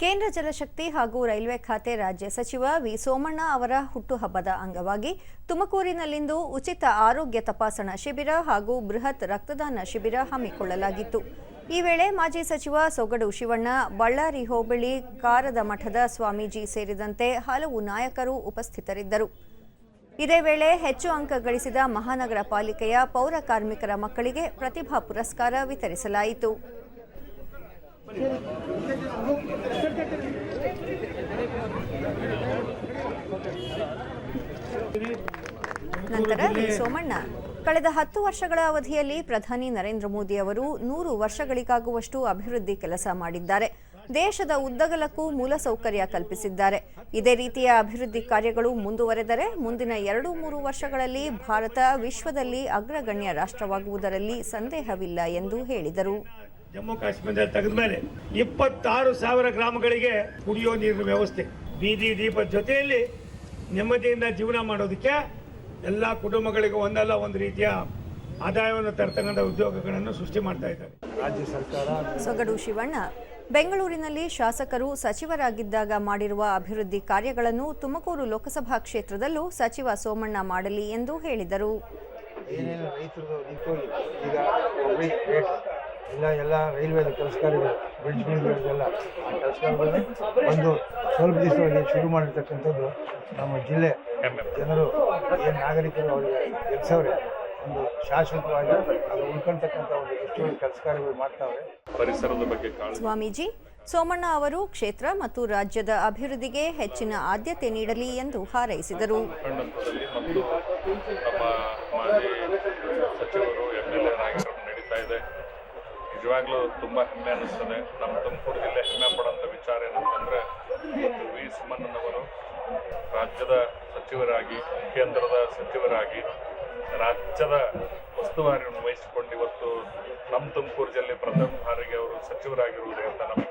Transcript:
ಕೇಂದ್ರ ಜಲಶಕ್ತಿ ಹಾಗೂ ರೈಲ್ವೆ ಖಾತೆ ರಾಜ್ಯ ಸಚಿವ ವಿ ಸೋಮಣ್ಣ ಅವರ ಹುಟ್ಟುಹಬ್ಬದ ಅಂಗವಾಗಿ ತುಮಕೂರಿನಲ್ಲಿಂದು ಉಚಿತ ಆರೋಗ್ಯ ತಪಾಸಣಾ ಶಿಬಿರ ಹಾಗೂ ಬೃಹತ್ ರಕ್ತದಾನ ಶಿಬಿರ ಹಮ್ಮಿಕೊಳ್ಳಲಾಗಿತ್ತು. ಈ ವೇಳೆ ಮಾಜಿ ಸಚಿವ ಸೊಗಡು ಶಿವಣ್ಣ, ಬಳ್ಳಾರಿ ಹೋಬಳಿ ಕಾರದ ಮಠದ ಸ್ವಾಮೀಜಿ ಸೇರಿದಂತೆ ಹಲವು ನಾಯಕರು ಉಪಸ್ಥಿತರಿದ್ದರು. ಇದೇ ವೇಳೆ ಹೆಚ್ಚು ಅಂಕ ಗಳಿಸಿದ ಮಹಾನಗರ ಪಾಲಿಕೆಯ ಪೌರ ಕಾರ್ಮಿಕರ ಮಕ್ಕಳಿಗೆ ಪ್ರತಿಭಾ ಪುರಸ್ಕಾರ ವಿತರಿಸಲಾಯಿತು. ನಂತರ ಸೋಮಣ್ಣ. ಕಳೆದ ಹತ್ತು ವರ್ಷಗಳ ಅವಧಿಯಲ್ಲಿ ಪ್ರಧಾನಿ ನರೇಂದ್ರ ಮೋದಿ ಅವರು ನೂರು ವರ್ಷಗಳಿಗಾಗುವಷ್ಟು ಅಭಿವೃದ್ಧಿ ಕೆಲಸ ಮಾಡಿದ್ದಾರೆ. ದೇಶದ ಉದ್ದಗಲಕ್ಕೂ ಮೂಲಸೌಕರ್ಯ ಕಲ್ಪಿಸಿದ್ದಾರೆ. ಇದೇ ರೀತಿಯ ಅಭಿವೃದ್ಧಿ ಕಾರ್ಯಗಳು ಮುಂದುವರೆದರೆ ಮುಂದಿನ ಎರಡು ಮೂರು ವರ್ಷಗಳಲ್ಲಿ ಭಾರತ ವಿಶ್ವದಲ್ಲಿ ಅಗ್ರಗಣ್ಯ ರಾಷ್ಟ್ರವಾಗುವುದರಲ್ಲಿ ಸಂದೇಹವಿಲ್ಲ ಎಂದು ಹೇಳಿದರು. ಜಮ್ಮು ಕಾಶ್ಮೀರ ತೆಗೆದ ಮೇಲೆ ಇಪ್ಪತ್ತಾರು ಸಾವಿರ ಗ್ರಾಮಗಳಿಗೆ ಕುಡಿಯೋ ನೀರಿನ ವ್ಯವಸ್ಥೆ, ಬೀದಿ ದೀಪದ ಜೊತೆಯಲ್ಲಿ ನೆಮ್ಮದಿಯಿಂದ ಜೀವನ ಮಾಡೋದಕ್ಕೆ ಎಲ್ಲ ಕುಟುಂಬಗಳಿಗೆ ಒಂದಲ್ಲ ಒಂದು ರೀತಿಯ ಆದಾಯವನ್ನು ತರ್ತಕ್ಕಂಥ ಉದ್ಯೋಗಗಳನ್ನು ಸೃಷ್ಟಿ ಮಾಡ್ತಾ ಇದ್ದಾರೆ. ರಾಜ್ಯ ಸರ್ಕಾರ ಸೊಗಡು ಶಿವಣ್ಣ ಬೆಂಗಳೂರಿನಲ್ಲಿ ಶಾಸಕರು ಸಚಿವರಾಗಿದ್ದಾಗ ಮಾಡಿರುವ ಅಭಿವೃದ್ಧಿ ಕಾರ್ಯಗಳನ್ನು ತುಮಕೂರು ಲೋಕಸಭಾ ಕ್ಷೇತ್ರದಲ್ಲೂ ಸಚಿವ ಸೋಮಣ್ಣ ಮಾಡಲಿ ಎಂದು ಹೇಳಿದರು. ಇಲ್ಲ ಎಲ್ಲ ರೈಲ್ವೆದ ಕೆಲಸಗಾರರು ಬ್ರಿಡ್ಜ್ ಬಿಲ್ಡರ್ಗೆಲ್ಲ ಆ ಕೆಲಸಗಾರಗಳನ್ನೇ ಒಂದು ಸ್ವಲ್ಪ ದಿವಸವಾಗಿ ಶುರು ಮಾಡಿರ್ತಕ್ಕಂಥದ್ದು ನಮ್ಮ ಜಿಲ್ಲೆ. ಜನರು ಏನು ನಾಗರಿಕರು ಅವರಿಗೆ ಕೆಲಸವ್ರೆ ಒಂದು ಶಾಶ್ವತವಾಗಿ ಅದು ಉಳ್ಕೊಳ್ತಕ್ಕಂಥ ಒಂದು ಎಷ್ಟೊಂದು ಕೆಲಸಗಾರಗಳು ಮಾಡ್ತಾವ್ರೆ. ಪರಿಸರದ ಬಗ್ಗೆ ಕಾಳಜಿ. ಸ್ವಾಮೀಜಿ ಸೋಮಣ್ಣ ಅವರು ಕ್ಷೇತ್ರ ಮತ್ತು ರಾಜ್ಯದ ಅಭಿವೃದ್ಧಿಗೆ ಹೆಚ್ಚಿನ ಆದ್ಯತೆ ನೀಡಲಿ ಎಂದು ಹಾರೈಸಿದರು. ಸಚಿವರು ಎಂ ಎಲ್ ಎನಾಗಿರೋ ನಡೀತಾ ಇದೆ. ನಿಜವಾಗ್ಲೂ ತುಂಬ ಹೆಮ್ಮೆ ಅನ್ನಿಸ್ತದೆ ನಮ್ಮ ತುಮಕೂರು ಜಿಲ್ಲೆ ಹೆಮ್ಮೆ ಪಡೋಂಥ ವಿಚಾರ ಏನಂತಂದರೆ ಇವತ್ತು ವಿ. ಸುಮಣ್ಣನವರು ರಾಜ್ಯದ ಸಚಿವರಾಗಿ, ಕೇಂದ್ರದ ಸಚಿವರಾಗಿ, ರಾಜ್ಯದ ಉಸ್ತುವಾರಿಯನ್ನು ವಹಿಸಿಕೊಂಡು ಇವತ್ತು ನಮ್ಮ ತುಮಕೂರು ಜಿಲ್ಲೆ ಪ್ರಥಮ ಬಾರಿಗೆ ಅವರು ಸಚಿವರಾಗಿರುವುದರಿಂದ ನಮಗೆ